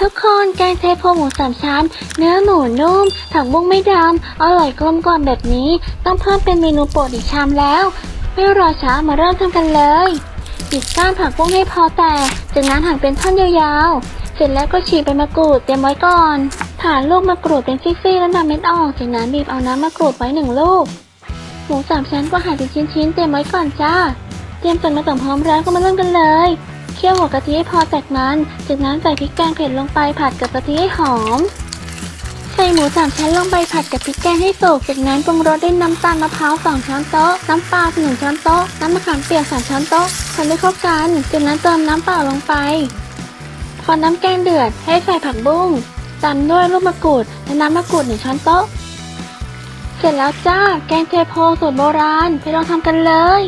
ทุกคนแกงเทโพหมูสามชั้น เนื้อหมูนุ่ม ผักบุ้งไม่ดำ อร่อยกลมกล่อมแบบนี้ ต้องเพิ่มเป็นเมนูโปรดอีกชามแล้ว ไม่รอช้ามาเริ่มทำกันเลยปิดก้านผักบุ้งให้พอแตกจากนั้นหั่นเป็นท่อนยาวๆ เสร็จแล้วก็ฉีกใบมะกรูดเตรียมไว้ก่อนผ่าลูกมะกรูดเป็นซี่ๆแล้วนำเม็ดออก จากนั้นบีบเอาน้ำมะกรูดไว้หนึ่งลูก หมูสามชั้นก็หั่นเป็นชิ้นๆเตรียมไว้ก่อนจ้า เตรียมส่วนผสมพร้อมแล้วก็มาเริ่มกันเลย เคี่ยวหัวกะทิให้พอแตกมัน จากนั้นใส่พริกแกงเผ็ดลงไปผัดกับกะทิให้หอม ใส่หมูสามชั้นลงไปผัดกับพริกแกงให้สุก จากนั้นปรุงรสด้วยน้ำตาลมะพร้าวสองช้อนโต๊ะ น้ำปลาหนึ่งช้อนโต๊ะ น้ำมะขามเปียกสามช้อนโต๊ะคนให้เข้ากัน จากนั้นเติมน้ำเปล่าลงไป พอน้ำแกงเดือดให้ใส่ผักบุ้งตามด้วยลูกมะกรูดและน้ำมะกรูดหนึ่งช้อนโต๊ะ เสร็จแล้วจ้า แกงเทโพสูตรโบราณ ไปลองทำกันเลย